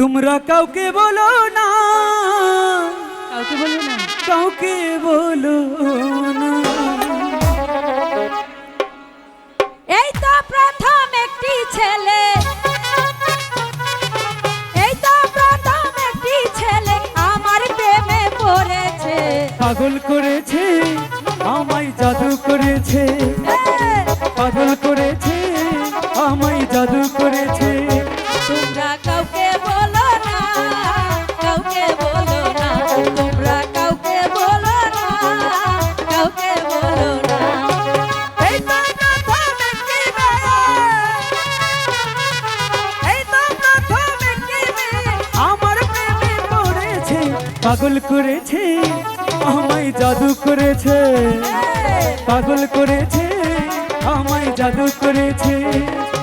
তোমরা কাউকে বলো না। কাউকে বলব না। কাউকে বলো না। এই তো প্রথম একটি ছেলে। এই তো প্রথম একটি ছেলে আমার প্রেমে পড়েছে। পাগল করেছে আমায় জাদু করেছে। পাগল করেছে আমায় জাদু করেছে। পাগল করেছে আমায় জাদু করেছে। পাগল করেছে আমায় জাদু করেছে।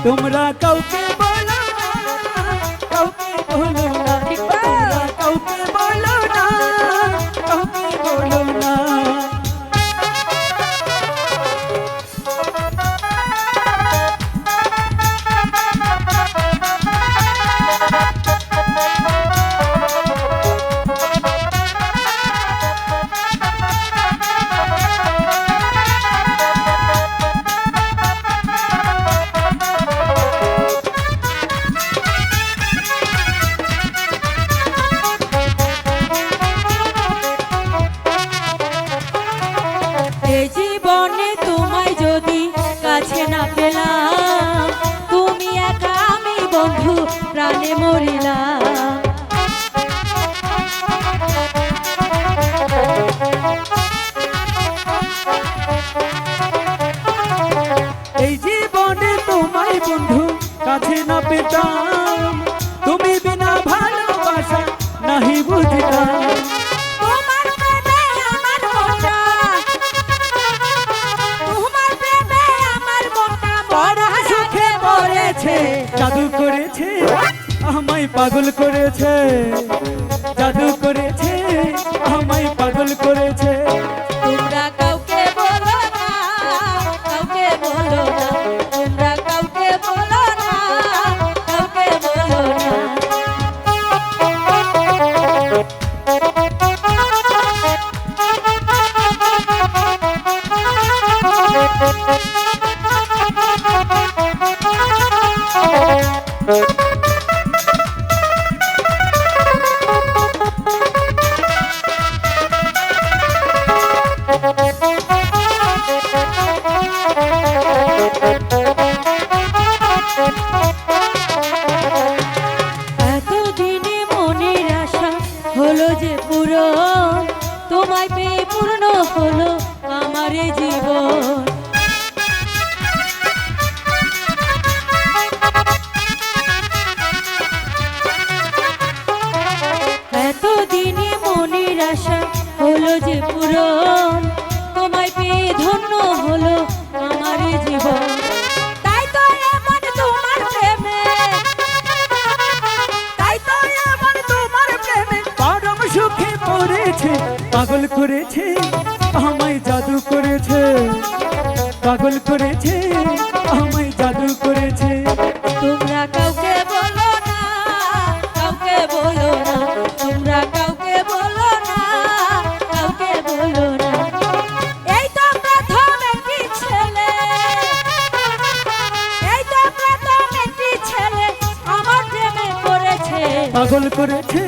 তোমরা কাউকে না পেলাম। তুমি একা আমি বন্ধু, প্রাণে মরিলাম। এই জীবনে তোমায় বন্ধু কাছে না পেতাম। আমায় পাগল করেছে জাদু করেছে আমায় পাগল করেছে। তোমরা কাউকে বলো না কাউকে বলো না তোমরা কাউকে বলো না কাউকে বলো না। এতদিনে তোমায় পেয়ে পূর্ণ হলো আমার জীবন। এতদিনে মনের আশা হলো যে পূরণ পাগল করেছে আমায় জাদু করেছে। পাগল করেছে আমায় জাদু করেছে। তোমরা কাউকে বলো না কাউকে বলো না তোমরা কাউকে বলো না কাউকে বলো না। এই তো প্রথম একটি ছেলে এই তো প্রথম একটি ছেলে আমার প্রেমে পড়েছে। পাগল করেছে